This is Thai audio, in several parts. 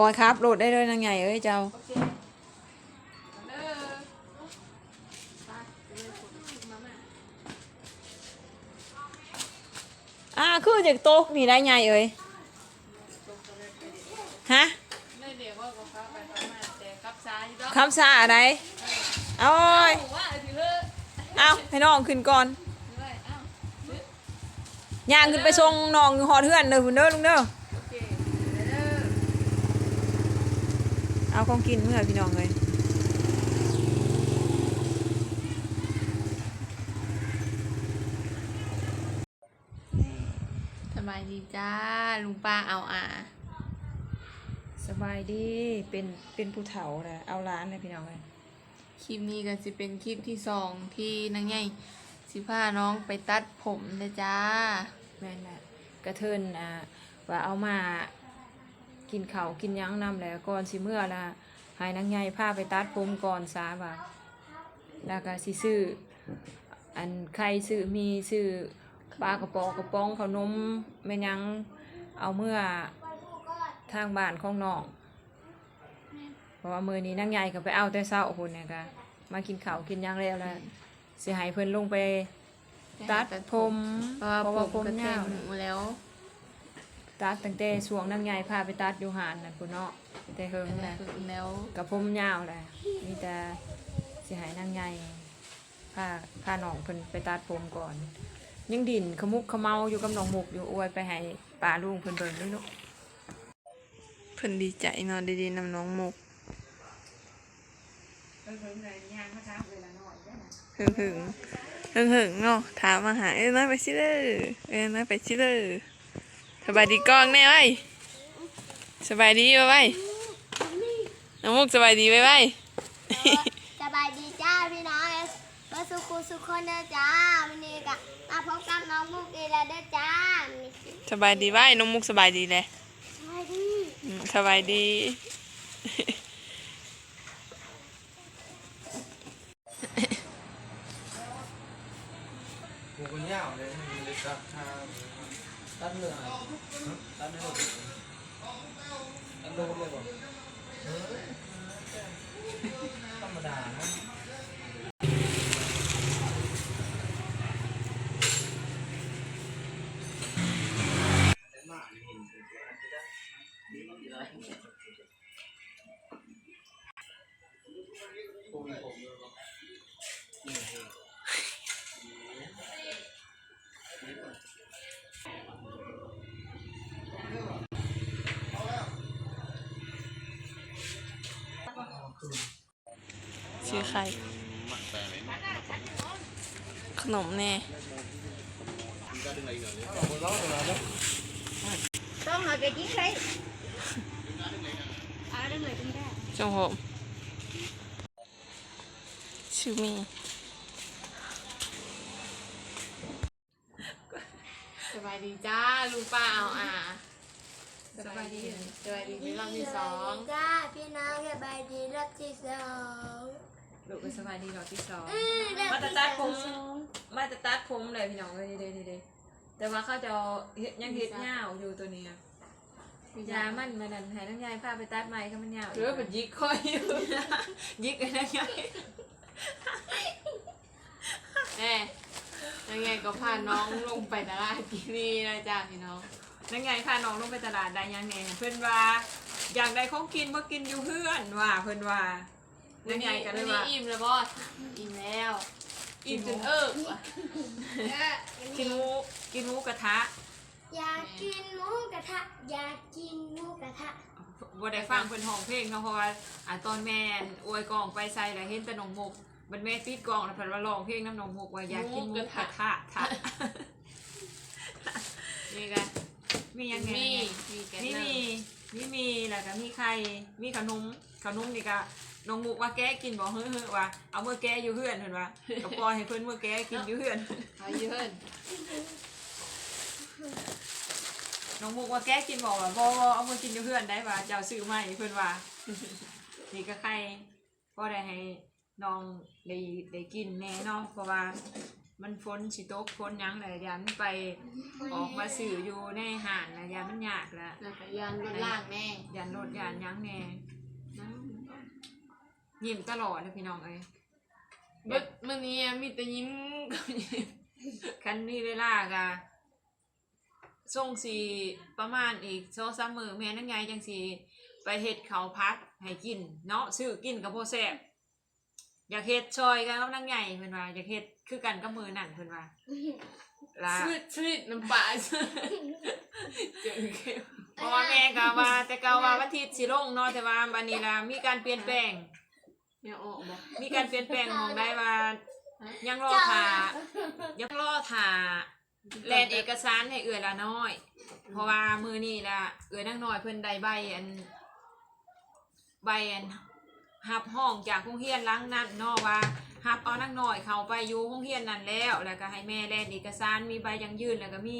คอยครับโหลดได้เลยนางใหญ่เอ้ยเจ้าโอเคเด้อไปเดี๋ยวไปกดมาม่าอ่าคือจากโต๊ะนี่ได้ไงเอ้ยฮะได้เดี๋ยวว่าก็ฟ้าไปฟ้ามาแต่กับซ้ายอยู่ดอกคำสาอะไรเอาโอ้ยหนูว่าเอาทีเลิกเอาให้น้องขึ้นก่อนด้วยเอ้าย่างขึ้นไปส่งน้องอยู่หอเทือนเด้อพุ่นเด้อลุงเด้อ โอเคเด้อ เอาของกินเมื่อพี่น้องเลยสบายดีจ้าลุงป้าเอาอ่าสบายดีเป็นเป็นผู้เฒ่าแหละเอาร้านเลยพี่น้องเลยคลิปนี้ก็จะเป็นคลิปที่สองที่นางใหญ่สิพาน้องไปตัดผมนะจ้าแม่นแหละกระเทินอ่าว่าเอามา กินเข้ากินยังนำแล้วก่อนสิเมื่อละให้นางใหญ่พาไปตัดผมก่อนซาว่าแล้วก็สิซื้ออันใครซื้อมีซื้อปลากระป๋องกระป๋องขนมแม่นหยังเอาเมื่อทางบ้านของน้องเพราะว่ามือนี้นางใหญ่ก็ไปเอาแต่เช้าคนเนี่ยก็มากินข้าวกินยังแล้วแล้วสิให้เพิ่นลงไปตัดผมเพราะว่าเพระผมแต่ยาวงแล้ว ตัดตั้งแต่ช่วงนางใหญ่พาไปตัดอยู่หานน่ะพุ่นเนาะแต่เฮิงแหละแล้วกับผมยาวแหละมีแต่สิให้นางใหญ่พาพาน้องเพิ่นไปตัดผมก่อน ยังดินขมุกขะเมาอยู่กับน้องมุกอยู่อวยไปให้ป้าลุงเพิ่นเบิ่งด้วยเนาะเพิ่นดีใจเนาะดีๆนำน้องมุกเพิ่นเลยย่างมาทักเวลาน้อยได้นะหึงหึงหึงหึงเนาะถามมาหาเอ้ยน้อยไปชิเลยเอ้ยน้อยไปชิเลย สบายดีกล้องแน่ไว้ยสบายดีไว้ไว้น้องมุกสบายดีไว้ไว้สบายดีจ้าพี่น้องเอสเบอร์สุขุสุขคนเด้อจ้าวันนี้ก็มาพบกับน้องมุกอีกแล้วเด้อจ้านี่คือสบายดีไว้น้องมุกสบายดีเลยสบายดีอืมสบายดีกูคนยาวเลยมันเลย ตัดทางตัดเหนือตัดไม่หมดตัดโดนเลยบ่ธรรม ดานะชื่อใครขนมแน่ต้องเอาไปกินใครเอาเรื่องเลยเป็นได้จงผมชื่อมีสบายดีจ้าลุงป้าเอาอ่าสบายดีสบายดีในรอบที่สองจ้าพี่น้องสบายดีรอบที่สอง ลูกก็สบายดีรอบที่สองอืมรอบมาแต่ที่ตัดสผองมมาแต่ตัดผมเลยพี่น้องเลยดีดีดีแต่ว่าเขาจะเฮ็ดยังเฮ็ดยาวอยู่ตัวเนี้ยยามันมันนั่นให้น้องยายพาไปตัดใหม่ก็มันยาวหรือว่าเป็นยิกค่อยอยู่ยิกกันยังไงแน่ยังไงก็พาน้องลงไปตลาดที่นี่นะจ้าพี่น้องน้องยายพาน้องลงไปตลาดได้ยังไงเพื่อนว่า อยากได้ของกินบ่กินอยู่เพื่อนว่าเพื่อนว่า น้องยายก็เลยว่าวันนี้อิ่มแล้วบอสอิ่มแล้ว อิ่มจนเอิบว่ะกินหมูกินหมูกระทะอยากกินหมูกระทะ อยากกินหมูกระทะบ่ได้ฟังเพิ่นห้องเพลงเนาะเพราะว่าอ่าตอนแม่นอวยกองไปใส่แล้วเห็นแต่น้องมุกมันแม่ปิดกองแล้วเพิ่นว่าร้องเพลงน้ำน้องมุกว่าอยากกินหมูกระทะทะนี่กันมียังไงมีมีแกงมีเนมียมีมีแล้วก็มีไข่มีขนมขนมนี่ก็ น้องมุกว่าแกกินบ่เฮ้อๆว่าเอาเมื่อแกอยู่เฮือนเพิ่นว่าก็ปล่อยให้เพิ่นเมื่อแกกินอยู่เฮือน เอาเยอะน้องมุกว่าแกกินบอกว่าบ่เอามากินอยู่เพื่อนได้ป่ะเจ้าซื้อมาให้เพื่อนว่า นี่ก็ใครก็ได้ให้น้องได้ได้กินแน่เนาะเพราะว่ามันฝนสิตกฝนหยังแหละยันไปออกมาสื่ออยู่ในห่านนะยันมันยากละ แล้วก็ยันรถล่างแม่ ยันรรถยานหยังแน่ ยิ้มตลอดเลยพี่น้องเอ้ยเบิดมื้อนี้มีแต่ยิ้มกับยิ้มคันมีเวลากะส่งสีประมาณอีกโซซัมมือแม่นั่งไงจังสีไปเฮ็ดเขาวพัดให้กิน เนาะซื้อกินกับโพแซ่บอยากเฮ็ดซอยกันกับนั่งไงเพิ่นว่าอยากเฮ็ดคือกันกับมือนั่นเพิ่นว่าลาชืดชืดน้ำปลาชืดเจอเข็มเพราะว่าแม่ก็ว่าแต่เก่าว่าวันอาทิตย์สิลงเนาะแต่ว่าบัดนี้ล่ะมีการเปลี่ยนแปลง เนี่ยออกบ่มีการเปลี่ยนแปลงมองได้ว่า ยังรอถ่ายังรอถ่าแลนเอกสารให้เอื้อละน้อย เพราะว่ามือนี่ละเอื้อนังน้อยเพิ่นได้ใบอันใบอันหับห้องจากโรงเรียนหล้างนั่นเนาะว่าหับเอานักน้อยเขาไปอยู่โรงเรียนนั่นแล้ว แล้วก็ให้แม่แลนเอกสารมีใบยังยื่นแล้วก็มี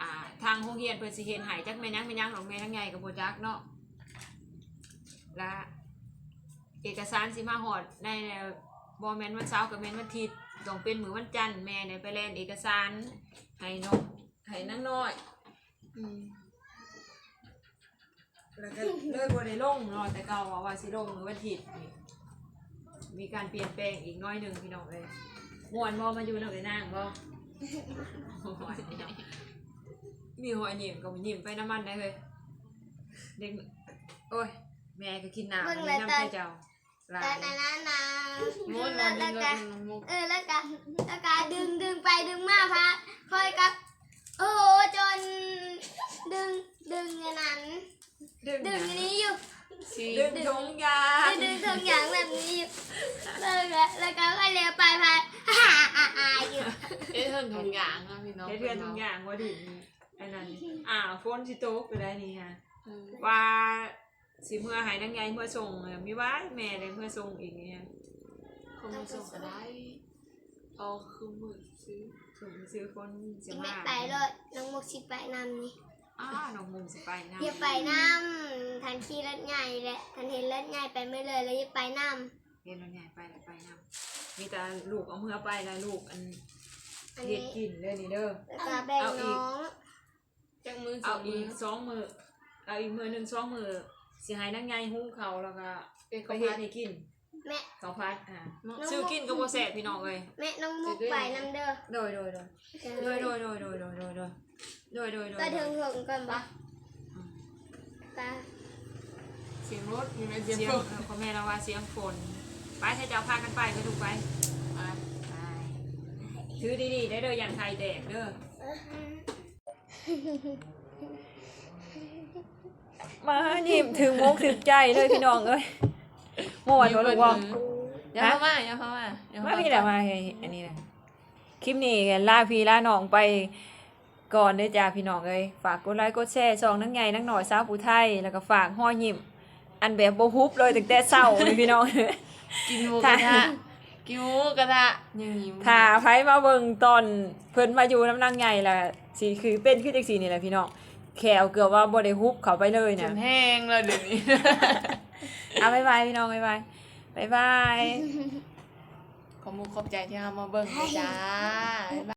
อ่าทางโรงเรียนเพิ่นสิเห็นใหายจักแม่นยังแม่นยังของแม่ทั้งใหญ่กับบ่จักเนาะและ เอกสารสิมาฮอดในบ่แม่นวันเสาร์กับแม่นวันอาทิตย์ต้องเป็นมื้อวันจันทร์แม่ได้ไปแลนเอกสารให้น้องให้นางน้อยอืมแล้วก็เลยบ่ได้ลงเนาะแต่เก่าว่าว่าสิลงมื้อวันอาทิตย์นี่มีการเปลี่ยนแปลงอีกน้อยหนึงพี่น้องเอ้ยม่วนบ่มาอยู่นำได้นางบ่มีหัวยิ้มก็ยิ้มไปน้ำมันได้เลยเด็กโอ้ยแม่ก็กินน้ำเบิ่งมีเลยน้ำตอนให้เจ้าห ลาแต่ยนั้นนะนะงดแล้นอวนแล้วงก็ดน้ำมุกเออแล้วก็แล้วก็ดึงดึงไปดึงมาพะคอยกับโอ้โหจน ดึงดึงอันนั้น ดึงดึงอันนี้อยู่สีดึงถุงยางดึงทุกอย่างแบบนี้อยู่แล้วก็แล้วก็ค่อยเลี้ยวไปพะฮ่าฮ่าฮ่าอยู่เอ้ยเพิ่นทุกอย่างนะพี่น้องเฮ็ดเพื่อนทุกอย่างว่าดึงอันนั้นอ่าฝนสิตกไปได้นี่ฮะเออว่า สิเมื่อหายนังไงเมื่อส่งเออมีว่าแม่เลยเมื่อส่งอีกเนี่ยเขาไม่ส่งก็ได้เอาคือมือซื้อส่งไปซื้อคนเสียไม่มากไปเลยน้องมุกสิไปนำนี่อ้าน้องมุมสิไปนะอย่าไปนำทันขี่รถใหญ่แหละทันเห็นรถใหญ่ไปไม่เลยแล้วอย่าไปนำเรียนวันใหญ่ไปแล้วไปนำมีแต่ลูกเอาเมื่อไปแล้วลูกอันอันเฮ็ดนี้กินเลยนี่เด้อแล้วก็แบ่งเอาอีกน้องจังมือสเอาองมือีอกสองมือเอาอีกมือหนึ่งสองมือ สิให้นังไงหุ้งเขาแล้วก็เป็นไปข้าวเฮ็ดผัดให้กินแม่ ข้าวพัดอ่าเนาะซื้อกินก็บ่แซ่บพี่น้องเอ้ยแม่น้องมุกไปนำเด้อโดยโดยโดยโดยโดยโดยโดยโดยโดยโดยโดยโดยโดยไปถึงถึงก่อนปะไปเสียงรถมีไหมเสีเสียยงงเออพ่อแม่เราว่าเสียงฝนไปให้เจ้าพากันไปไปถูกไปไปถือดีๆได้เด้อยันไทยแตกเด้อ มายิ้มถึงมุกถึงใจเลยพี่น้องเอ้ยม่วนบ่ลูกว่าอย่าเข้ามาอย่าเข้ามาอย่าเข้ามาพี่แหละมาให้อันนี้นะคลิปนี้ลาพี่ลาน้องไปก่อนเด้อจ้าพี่น้องเอ้ยฝากกดไลค์กดแชร์ช่องนังไงนังหน่อยสาวผู้ไทยแล้วก็ฝากห้อยยิ้มอันแบบบ่ฮุบเลยตั้งแต่เช้าเลยพี่น้องกินหมูกระทะกินหมูกระทะยังหิวถ้าไผมาเบิ่งตอนเพิ่นมาอยู่น้ำนางใหญ่ล่ะสิคือเป็นคือจังซี่นี่แหละพี่น้อง แขวเกือบว่าบ่ได้ฮุบเข้าไปเลยจนะนแห้งแล้วเดี๋ยวนี้ เอาบ๊ายบายพี่น้องบ๊ายบายบ๊ายบาย ขอมูขอบใจที่เอามาเบิ่งนะจ้า